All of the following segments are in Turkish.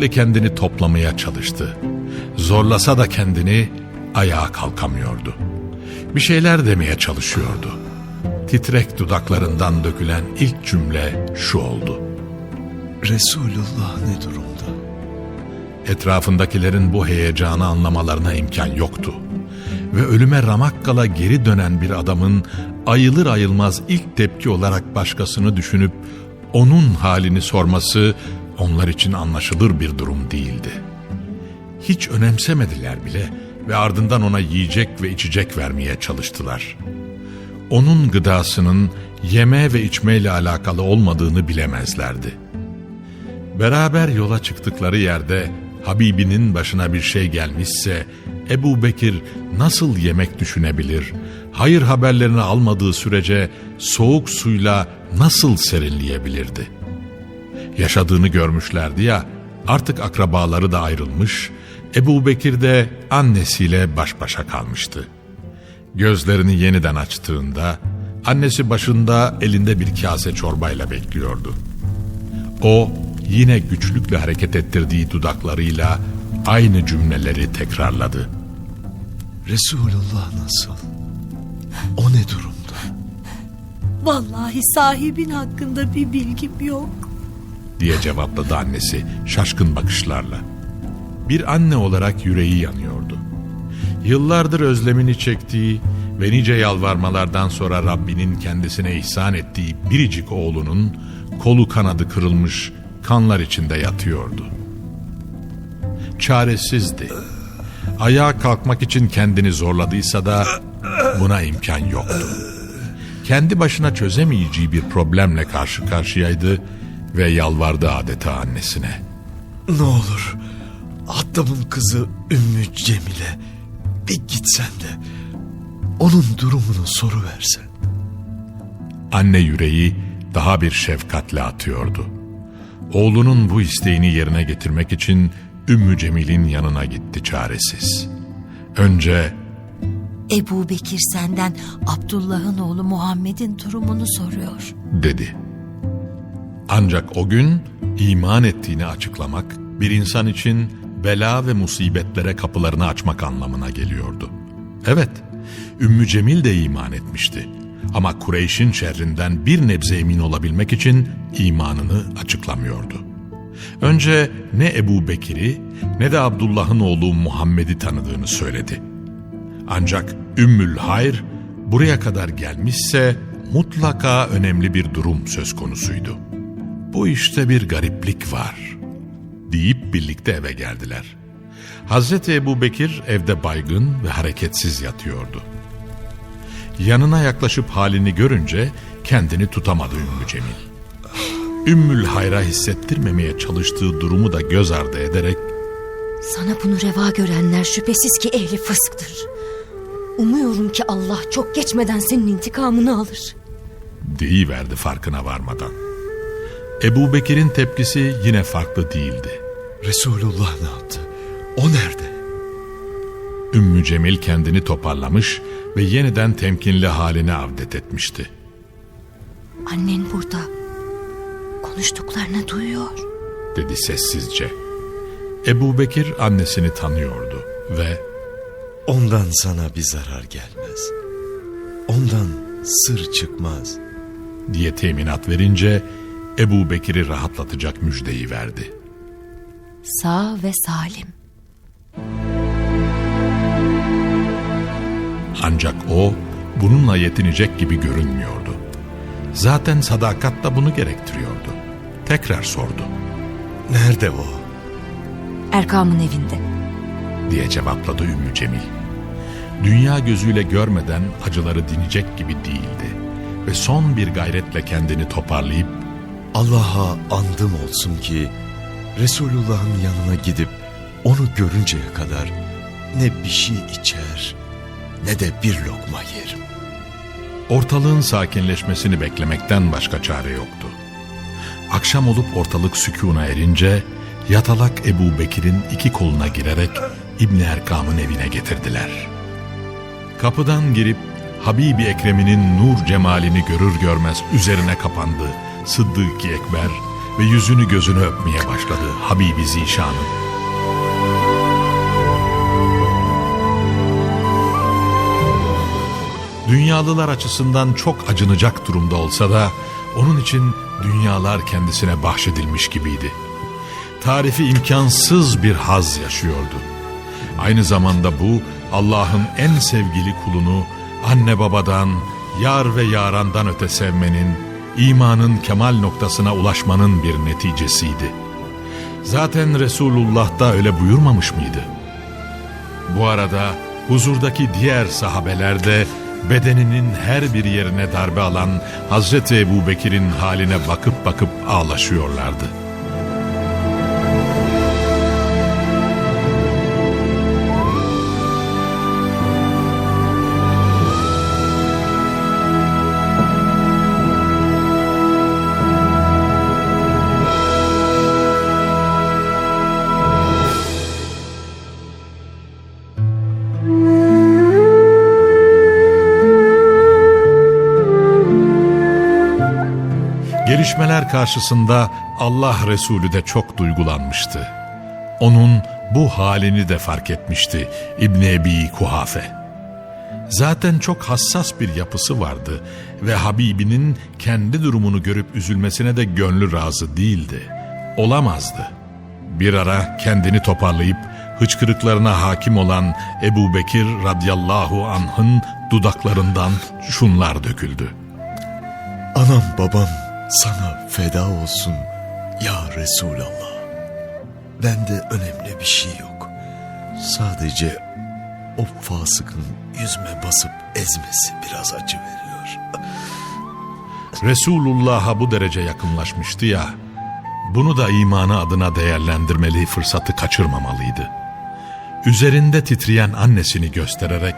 Güçlükle kendini toplamaya çalıştı. Zorlasa da kendini ayağa kalkamıyordu. Bir şeyler demeye çalışıyordu. Titrek dudaklarından dökülen ilk cümle şu oldu. Resulullah ne durumda? Etrafındakilerin bu heyecanı anlamalarına imkan yoktu. Ve ölüme ramak kala geri dönen bir adamın ayılır ayılmaz ilk tepki olarak başkasını düşünüp onun halini sorması onlar için anlaşılır bir durum değildi. Hiç önemsemediler bile ve ardından ona yiyecek ve içecek vermeye çalıştılar. Onun gıdasının yeme ve içmeyle alakalı olmadığını bilemezlerdi. Beraber yola çıktıkları yerde Habibinin başına bir şey gelmişse Ebu Bekir nasıl yemek düşünebilir? Hayır haberlerini almadığı sürece soğuk suyla nasıl serinleyebilirdi? Yaşadığını görmüşlerdi ya artık akrabaları da ayrılmış, Ebu Bekir de annesiyle baş başa kalmıştı. Gözlerini yeniden açtığında annesi başında elinde bir kase çorbayla bekliyordu. O yine güçlükle hareket ettirdiği dudaklarıyla aynı cümleleri tekrarladı. Resulullah nasıl? O ne durumda? Vallahi sahibin hakkında bir bilgim yok. Diye cevapladı annesi şaşkın bakışlarla. Bir anne olarak yüreği yanıyordu. Yıllardır özlemini çektiği ve nice yalvarmalardan sonra Rabbinin kendisine ihsan ettiği biricik oğlunun kolu kanadı kırılmış kanlar içinde yatıyordu. Çaresizdi. Ayağa kalkmak için kendini zorladıysa da buna imkan yoktu. Kendi başına çözemeyeceği bir problemle karşı karşıyaydı ve yalvardı adeta annesine. Ne olur adamın kızı Ümmü Cemile bir gitsen de onun durumunu soru versen. Anne yüreği daha bir şefkatle atıyordu. Oğlunun bu isteğini yerine getirmek için Ümmü Cemil'in yanına gitti çaresiz. Önce Ebu Bekir senden Abdullah'ın oğlu Muhammed'in durumunu soruyor. dedi. Ancak o gün iman ettiğini açıklamak bir insan için bela ve musibetlere kapılarını açmak anlamına geliyordu. Evet, Ümmü Cemil de iman etmişti. Ama Kureyş'in şerrinden bir nebze emin olabilmek için imanını açıklamıyordu. Önce ne Ebu Bekir'i ne de Abdullah'ın oğlu Muhammed'i tanıdığını söyledi. Ancak Ümmül Hayr buraya kadar gelmişse mutlaka önemli bir durum söz konusuydu. Bu işte bir gariplik var deyip birlikte eve geldiler. Hazreti Ebu Bekir evde baygın ve hareketsiz yatıyordu. Yanına yaklaşıp halini görünce kendini tutamadı Ümmü Cemil. Ümmül Hayra hissettirmemeye çalıştığı durumu da göz ardı ederek Sana bunu reva görenler şüphesiz ki ehli fısktır. Umuyorum ki Allah çok geçmeden senin intikamını alır. deyiverdi farkına varmadan. Ebu Bekir'in tepkisi yine farklı değildi. Resulullah ne yaptı? O nerede? Ümmü Cemil kendini toparlamış ve yeniden temkinli haline avdet etmişti. Annen burada. Konuştuklarını duyuyor. dedi sessizce. Ebu Bekir annesini tanıyordu ve Ondan sana bir zarar gelmez. Ondan sır çıkmaz. diye teminat verince Ebu Bekir'i rahatlatacak müjdeyi verdi. Sağ ve salim. Ancak o bununla yetinecek gibi görünmüyordu. Zaten sadakat da bunu gerektiriyordu. Tekrar sordu Nerede o? Erkam'ın evinde. diye cevapladı Ümmü Cemil. Dünya gözüyle görmeden acıları dinecek gibi değildi ve son bir gayretle kendini toparlayıp Allah'a andım olsun ki Resulullah'ın yanına gidip onu görünceye kadar ne bir şey içer ne de bir lokma yerim. Ortalığın sakinleşmesini beklemekten başka çare yoktu. Akşam olup ortalık sükûna erince yatalak Ebu Bekir'in iki koluna girerek İbni Erkam'ın evine getirdiler. Kapıdan girip Habibi Ekrem'inin nur cemalini görür görmez üzerine kapandı Sıddık-ı Ekber ve yüzünü gözünü öpmeye başladı Habibi Zişan'ın. Dünyalılar açısından çok acınacak durumda olsa da onun için dünyalar kendisine bahşedilmiş gibiydi. Tarifi imkansız bir haz yaşıyordu. Aynı zamanda bu Allah'ın en sevgili kulunu anne babadan, yar ve yarandan öte sevmenin, imanın kemal noktasına ulaşmanın bir neticesiydi. Zaten Resulullah da öyle buyurmamış mıydı? Bu arada huzurdaki diğer sahabeler de bedeninin her bir yerine darbe alan Hazreti Ebu Bekir'in haline bakıp bakıp ağlaşıyorlardı. Gelişmeler karşısında Allah Resulü de çok duygulanmıştı. Onun bu halini de fark etmişti İbni Ebi Kuhafe. Zaten çok hassas bir yapısı vardı ve Habibinin kendi durumunu görüp üzülmesine de gönlü razı değildi. Olamazdı. Bir ara kendini toparlayıp hıçkırıklarına hakim olan Ebu Bekir radıyallahu anh'ın dudaklarından şunlar döküldü. Anam babam sana feda olsun ya Resulallah. Bende önemli bir şey yok. Sadece o fasıkın yüzme basıp ezmesi biraz acı veriyor. Resulullah'a bu derece yakınlaşmıştı ya, bunu da imanı adına değerlendirmeli fırsatı kaçırmamalıydı. Üzerinde titreyen annesini göstererek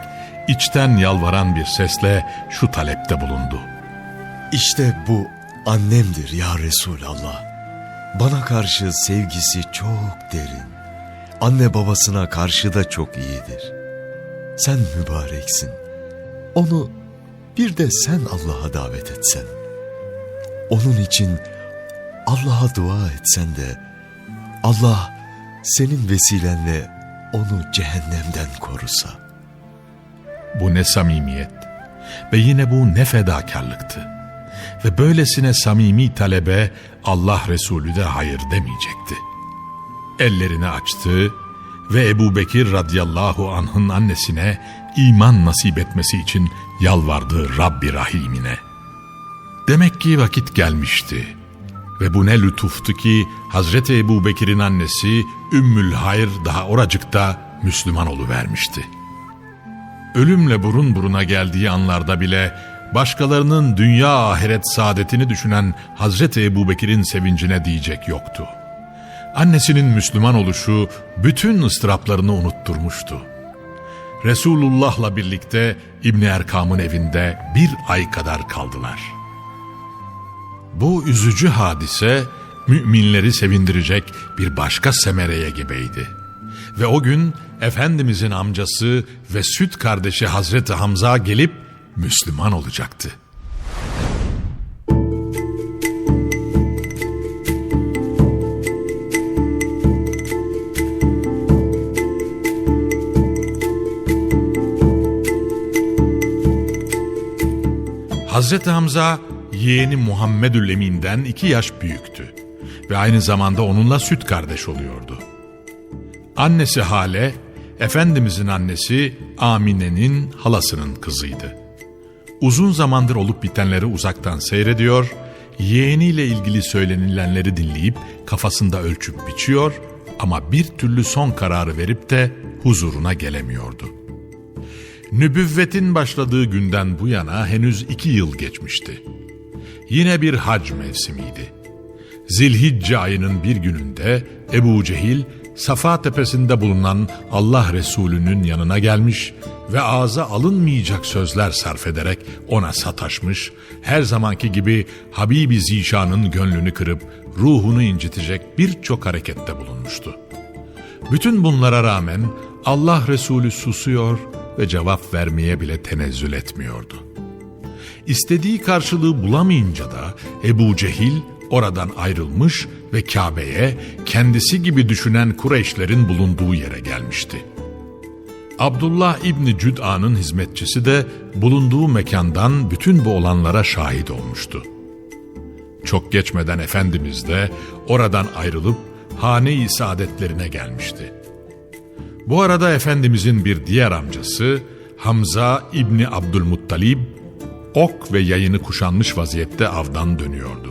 içten yalvaran bir sesle şu talepte bulundu. İşte bu annemdir ya Resulallah. Bana karşı sevgisi çok derin. Anne babasına karşı da çok iyidir. Sen mübareksin. Onu bir de sen Allah'a davet etsen. Onun için Allah'a dua etsen de Allah senin vesilenle onu cehennemden korusa. Bu ne samimiyet ve yine bu ne fedakarlıktı. Ve böylesine samimi talebe Allah Resulü de hayır demeyecekti. Ellerini açtı ve Ebu Bekir radıyallahu anh'ın annesine iman nasip etmesi için yalvardı Rabbi Rahim'ine. Demek ki vakit gelmişti. Ve bu ne lütuftu ki Hazreti Ebu Bekir'in annesi Ümmül Hayr daha oracıkta Müslüman oluvermişti. Ölümle burun buruna geldiği anlarda bile başkalarının dünya ahiret saadetini düşünen Hazreti Ebu Bekir'in sevincine diyecek yoktu. Annesinin Müslüman oluşu bütün ıstıraplarını unutturmuştu. Resulullah'la birlikte İbni Erkam'ın evinde bir ay kadar kaldılar. Bu üzücü hadise müminleri sevindirecek bir başka semereye gibiydi. Ve o gün Efendimizin amcası ve süt kardeşi Hazreti Hamza gelip Müslüman olacaktı. Hazreti Hamza yeğeni Muhammedül Emin'den iki yaş büyüktü ve aynı zamanda onunla süt kardeş oluyordu. Annesi Hale, Efendimizin annesi Amine'nin halasının kızıydı. Uzun zamandır olup bitenleri uzaktan seyrediyor, yeğeniyle ilgili söylenilenleri dinleyip kafasında ölçüp biçiyor ama bir türlü son kararı verip de huzuruna gelemiyordu. Nübüvvetin başladığı günden bu yana henüz iki yıl geçmişti. Yine bir hac mevsimiydi. Zilhicce ayının bir gününde Ebu Cehil Safa tepesinde bulunan Allah Resulü'nün yanına gelmiş ağza alınmayacak sözler sarf ederek ona sataşmış, her zamanki gibi Habibi Zişan'ın gönlünü kırıp ruhunu incitecek birçok harekette bulunmuştu. Bütün bunlara rağmen Allah Resulü susuyor ve cevap vermeye bile tenezzül etmiyordu. İstediği karşılığı bulamayınca da Ebu Cehil oradan ayrılmış ve Kabe'ye kendisi gibi düşünen Kureyşlerin bulunduğu yere gelmişti. Abdullah İbni Cüd'a'nın hizmetçisi de bulunduğu mekandan bütün bu olanlara şahit olmuştu. Çok geçmeden Efendimiz de oradan ayrılıp hane-i saadetlerine gelmişti. Bu arada Efendimizin bir diğer amcası Hamza İbni Abdülmuttalib ok ve yayını kuşanmış vaziyette avdan dönüyordu.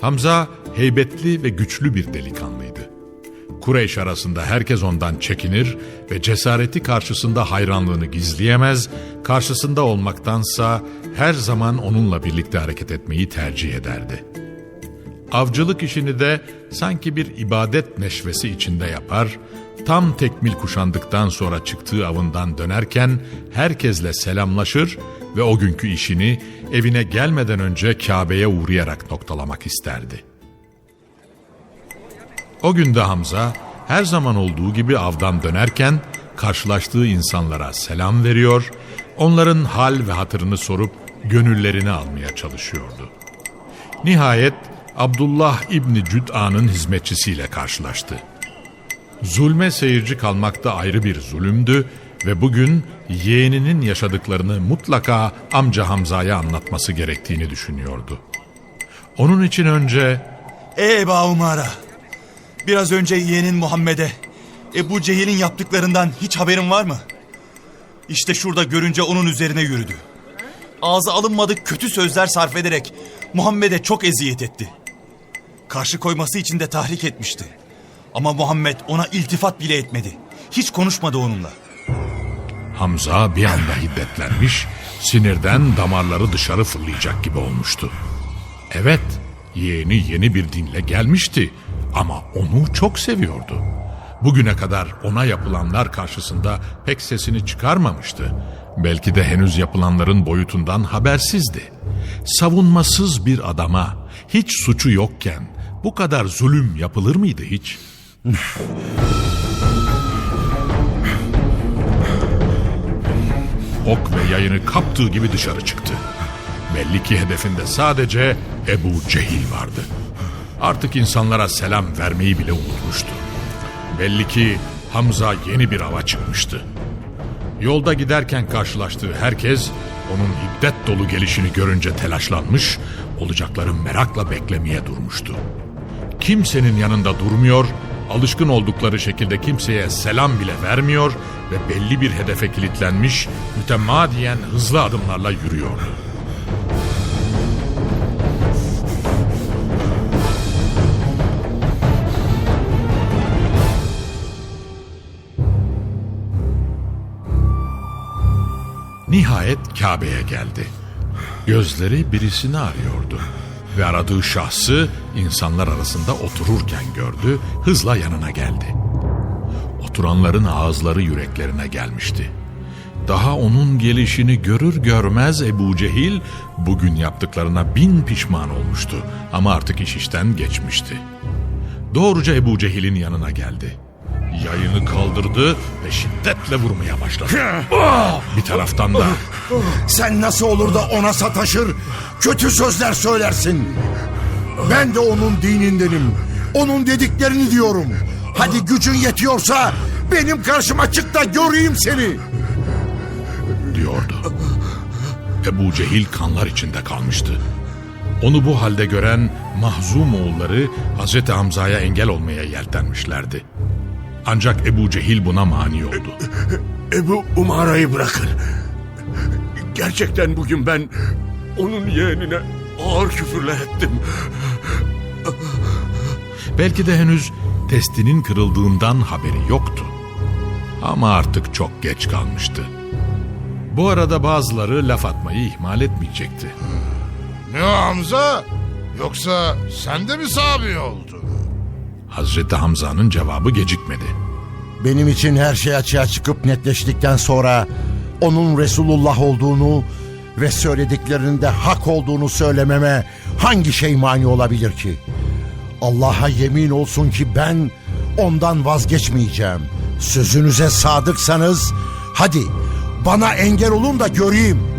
Hamza heybetli ve güçlü bir delikanlıydı. Kureyş arasında herkes ondan çekinir ve cesareti karşısında hayranlığını gizleyemez, karşısında olmaktansa her zaman onunla birlikte hareket etmeyi tercih ederdi. Avcılık işini de sanki bir ibadet neşvesi içinde yapar, tam tekmil kuşandıktan sonra çıktığı avından dönerken herkesle selamlaşır ve o günkü işini evine gelmeden önce Kabe'ye uğrayarak noktalamak isterdi. O günde Hamza her zaman olduğu gibi avdan dönerken karşılaştığı insanlara selam veriyor, onların hal ve hatırını sorup gönüllerini almaya çalışıyordu. Nihayet Abdullah İbni Cüd'a'nın hizmetçisiyle karşılaştı. Zulme seyirci kalmak da ayrı bir zulümdü ve bugün yeğeninin yaşadıklarını mutlaka amca Hamza'ya anlatması gerektiğini düşünüyordu. Onun için önce Ey Eba Umara! Biraz önce yeğenin Muhammed'e Ebu Cehil'in yaptıklarından hiç haberin var mı? İşte şurada görünce onun üzerine yürüdü. Ağza alınmadık kötü sözler sarf ederek Muhammed'e çok eziyet etti. Karşı koyması için de tahrik etmişti. Ama Muhammed ona iltifat bile etmedi. Hiç konuşmadı onunla. Hamza bir anda hiddetlenmiş, sinirden damarları dışarı fırlayacak gibi olmuştu. Evet, yeğeni yeni bir dinle gelmişti ama onu çok seviyordu. Bugüne kadar ona yapılanlar karşısında pek sesini çıkarmamıştı. Belki de henüz yapılanların boyutundan habersizdi. Savunmasız bir adama hiç suçu yokken bu kadar zulüm yapılır mıydı hiç? ok ve yayını kaptığı gibi dışarı çıktı. Belli ki hedefinde sadece Ebu Cehil vardı. Artık insanlara selam vermeyi bile unutmuştu. Belli ki Hamza yeni bir ava çıkmıştı. Yolda giderken karşılaştığı herkes onun hiddet dolu gelişini görünce telaşlanmış, olacakları merakla beklemeye durmuştu. Kimsenin yanında durmuyor, alışkın oldukları şekilde kimseye selam bile vermiyor ve belli bir hedefe kilitlenmiş, mütemadiyen hızlı adımlarla yürüyordu. Nihayet Kabe'ye geldi. Gözleri birisini arıyordu ve aradığı şahsı insanlar arasında otururken gördü, hızla yanına geldi. Oturanların ağızları yüreklerine gelmişti. Daha onun gelişini görür görmez Ebu Cehil bugün yaptıklarına bin pişman olmuştu. Ama artık iş işten geçmişti. Doğruca Ebu Cehil'in yanına geldi. Yayını kaldırdı ve şiddetle vurmaya başladı. Bir taraftan da Sen nasıl olur da ona sataşır, kötü sözler söylersin. Ben de onun dinindenim. Onun dediklerini diyorum. Hadi gücün yetiyorsa benim karşıma çık da göreyim seni. diyordu. Ebu Cehil kanlar içinde kalmıştı. Onu bu halde gören mahzum oğulları Hazreti Hamza'ya engel olmaya yeltenmişlerdi. Ancak Ebu Cehil buna mani oldu. Ebu Umara'yı bırakın. Gerçekten bugün ben onun yeğenine ağır küfürler ettim. Belki de henüz testinin kırıldığından haberi yoktu. Ama artık çok geç kalmıştı. Bu arada bazıları laf atmayı ihmal etmeyecekti. Ne o Hamza? Yoksa sen de mi sahabi oldun? Hazreti Hamza'nın cevabı gecikmedi. Benim için her şey açığa çıkıp netleştikten sonra onun Resulullah olduğunu ve söylediklerinde hak olduğunu söylememe hangi şey mani olabilir ki? Allah'a yemin olsun ki ben ondan vazgeçmeyeceğim. Sözünüze sadıksanız hadi bana engel olun da göreyim.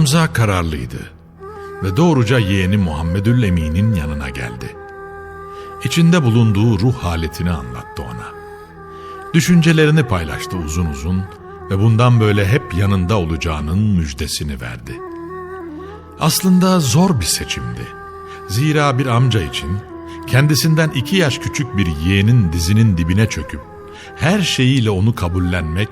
Hamza kararlıydı ve doğruca yeğeni Muhammedül Emin'in yanına geldi. İçinde bulunduğu ruh haletini anlattı ona. Düşüncelerini paylaştı uzun uzun ve bundan böyle hep yanında olacağının müjdesini verdi. Aslında zor bir seçimdi. Zira bir amca için kendisinden iki yaş küçük bir yeğenin dizinin dibine çöküp her şeyiyle onu kabullenmek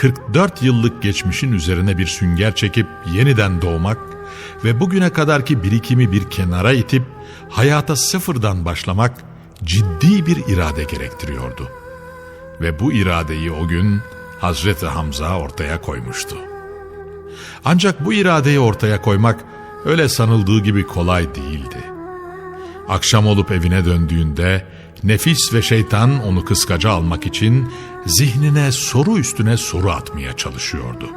44 yıllık geçmişin üzerine bir sünger çekip yeniden doğmak ve bugüne kadarki birikimi bir kenara itip hayata sıfırdan başlamak ciddi bir irade gerektiriyordu. Ve bu iradeyi o gün Hazreti Hamza ortaya koymuştu. Ancak bu iradeyi ortaya koymak öyle sanıldığı gibi kolay değildi. Akşam olup evine döndüğünde nefis ve şeytan onu kıskaca almak için zihnine soru üstüne soru atmaya çalışıyordu.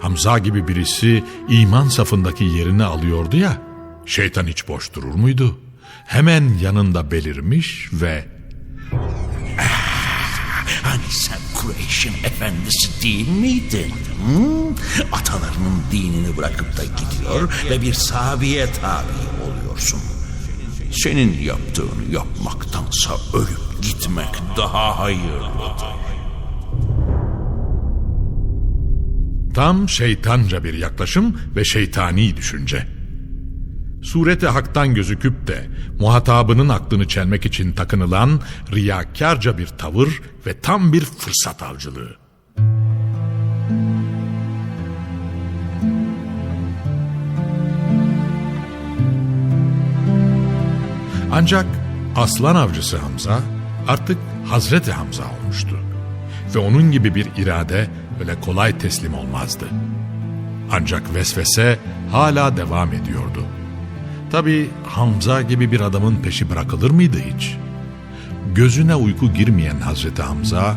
Hamza gibi birisi iman safındaki yerini alıyordu ya, şeytan hiç boş durur muydu? Hemen yanında belirmiş ve Hani sen Kureyş'in efendisi değil miydin? Hı? Atalarının dinini bırakıp da gidiyor ve bir sahabiye tabi oluyorsun. Senin yaptığını yapmaktansa ölüp gitmek daha hayırlıdır. Tam şeytanca bir yaklaşım ve şeytani düşünce. Sureti haktan gözüküp de muhatabının aklını çelmek için takınılan riyakarca bir tavır ve tam bir fırsat avcılığı. Ancak aslan avcısı Hamza artık Hazreti Hamza olmuştu. Ve onun gibi bir irade öyle kolay teslim olmazdı. Ancak vesvese hala devam ediyordu. Tabi Hamza gibi bir adamın peşi bırakılır mıydı hiç? Gözüne uyku girmeyen Hazreti Hamza,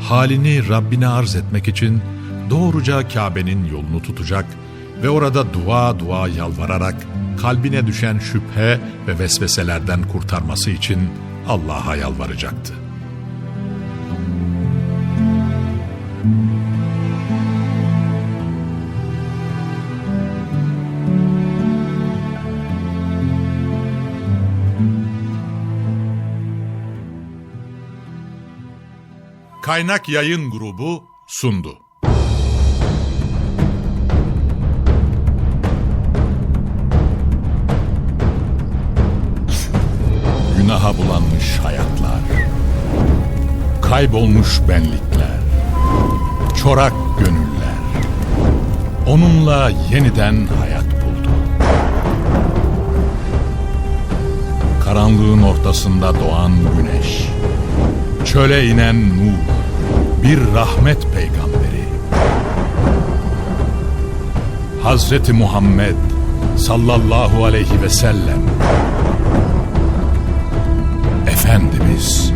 halini Rabbine arz etmek için doğruca Kabe'nin yolunu tutacak ve orada dua dua yalvararak kalbine düşen şüphe ve vesveselerden kurtarması için Allah'a yalvaracaktı. Kaynak Yayın Grubu sundu. günaha bulanmış hayatlar, kaybolmuş benlikler, çorak gönüller. Onunla yeniden hayat buldu. Karanlığın ortasında doğan güneş, çöle inen Nuh, bir rahmet peygamberi. Hazreti Muhammed sallallahu aleyhi ve sellem Efendimiz